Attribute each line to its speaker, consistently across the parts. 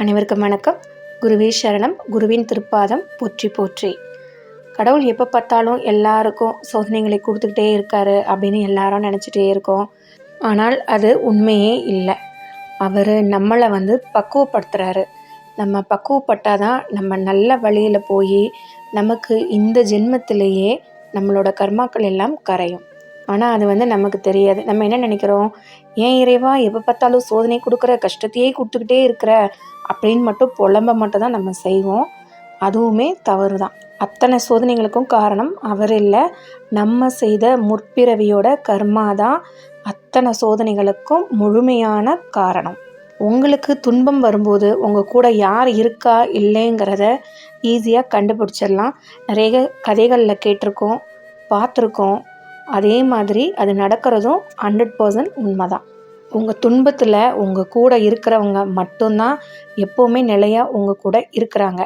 Speaker 1: அனைவருக்கும் வணக்கம். குருவே சரணம் குருவின் திருப்பாதம் போற்றி போற்றி. கடவுள் எப்போ பார்த்தாலும் எல்லாருக்கும் சோதனைகளை கொடுத்துக்கிட்டே இருக்காரு அப்படின்னு எல்லாரும் நினச்சிட்டே இருக்கோம். ஆனால் அது உண்மையே இல்லை. அவர் நம்மளை வந்து பக்குவப்படுத்துகிறாரு நம்ம பக்குவப்பட்டால் தான் நம்ம நல்ல வழியில் போய் நமக்கு இந்த ஜென்மத்திலேயே நம்மளோட கர்மாக்கள் எல்லாம் கரையும். ஆனால் அது வந்து நமக்கு தெரியாது. நம்ம என்ன நினைக்கிறோம்? ஏன் இறைவா எப்போ பார்த்தாலும் சோதனை கொடுக்குற கஷ்டத்தையே கொடுத்துக்கிட்டே இருக்கிற அப்படின்னு மட்டும் புலம்ப மட்டும் தான் நம்ம செய்வோம். அதுவுமே தவறு தான். அத்தனை சோதனைகளுக்கும் காரணம் அவர் இல்லை. நம்ம செய்த முற்பிறவியோட கர்மா தான் அத்தனை சோதனைகளுக்கும் முழுமையான காரணம். உங்களுக்கு துன்பம் வரும்போது உங்கள் கூட யார் இருக்கா இல்லைங்கிறத ஈஸியாக கண்டுபிடிச்சிடலாம். நிறைய கதைகளில் கேட்டிருக்கோம் பார்த்துருக்கோம். அதே மாதிரி அது நடக்கிறதும் ஹண்ட்ரட் பர்சன்ட் உண்மை தான் உங்கள் துன்பத்தில் உங்கள் கூட இருக்கிறவங்க மட்டும்தான் எப்போவுமே நிலையாக உங்கள் கூட இருக்கிறாங்க.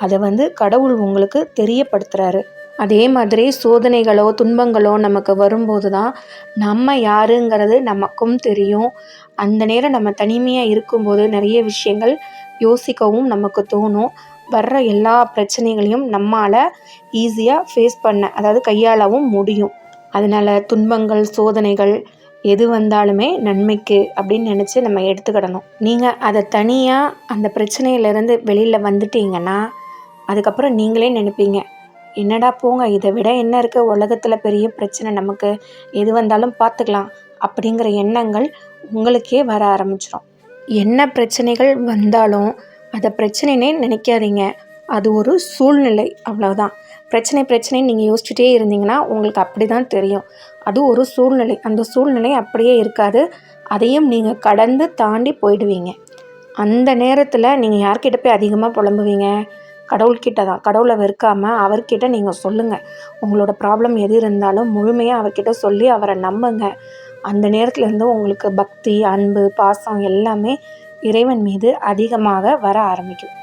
Speaker 1: அதை வந்து கடவுள் உங்களுக்கு தெரியப்படுத்துகிறாரு அதே மாதிரி சோதனைகளோ துன்பங்களோ நமக்கு வரும்போது தான் நம்ம யாருங்கிறது நமக்கும் தெரியும். அந்த நேரம் நம்ம தனிமையாக இருக்கும்போது நிறைய விஷயங்கள் யோசிக்கவும் நமக்கு தோணும். வர்ற எல்லா பிரச்சனைகளையும் நம்மால் ஈஸியாக ஃபேஸ் பண்ண அதாவது கையாளவும் முடியும். அதனால் துன்பங்கள் சோதனைகள் எது வந்தாலுமே நன்மைக்கு அப்படின்னு நினச்சி நம்ம எடுத்துக்கிடணும். நீங்கள் அதை தனியாக அந்த பிரச்சனையிலேருந்து வெளியில் வந்துட்டீங்கன்னா அதுக்கப்புறம் நீங்களே நினைப்பீங்க என்னடா போங்க இதை விட என்ன இருக்குது உலகத்தில் பெரிய பிரச்சனை நமக்கு எது வந்தாலும் பார்த்துக்கலாம். அப்படிங்கிற எண்ணங்கள் உங்களுக்கே வர ஆரம்பிச்சிடும் என்ன பிரச்சனைகள் வந்தாலும் அதை பிரச்சனைனே நினைக்காதீங்க. அது ஒரு சூழ்நிலை அவ்வளோதான் பிரச்சனை பிரச்சனை நீங்கள் யோசிச்சுட்டே இருந்தீங்கன்னா உங்களுக்கு அப்படி தான் தெரியும். அது ஒரு சூழ்நிலை. அந்த சூழ்நிலை அப்படியே இருக்காது. அதையும் நீங்கள் கடந்து தாண்டி போயிடுவீங்க. அந்த நேரத்தில் நீங்கள் யார்கிட்ட போய் அதிகமாக புலம்புவீங்க? கடவுள்கிட்ட தான் கடவுளை வெறுக்காமல் அவர்கிட்ட நீங்கள் சொல்லுங்கள் உங்களோட ப்ராப்ளம் எது இருந்தாலும் முழுமையாக அவர்கிட்ட சொல்லி அவரை நம்புங்க. அந்த நேரத்துலேருந்து உங்களுக்கு பக்தி அன்பு பாசம் எல்லாமே இறைவன் மீது அதிகமாக வர ஆரம்பிக்கும்.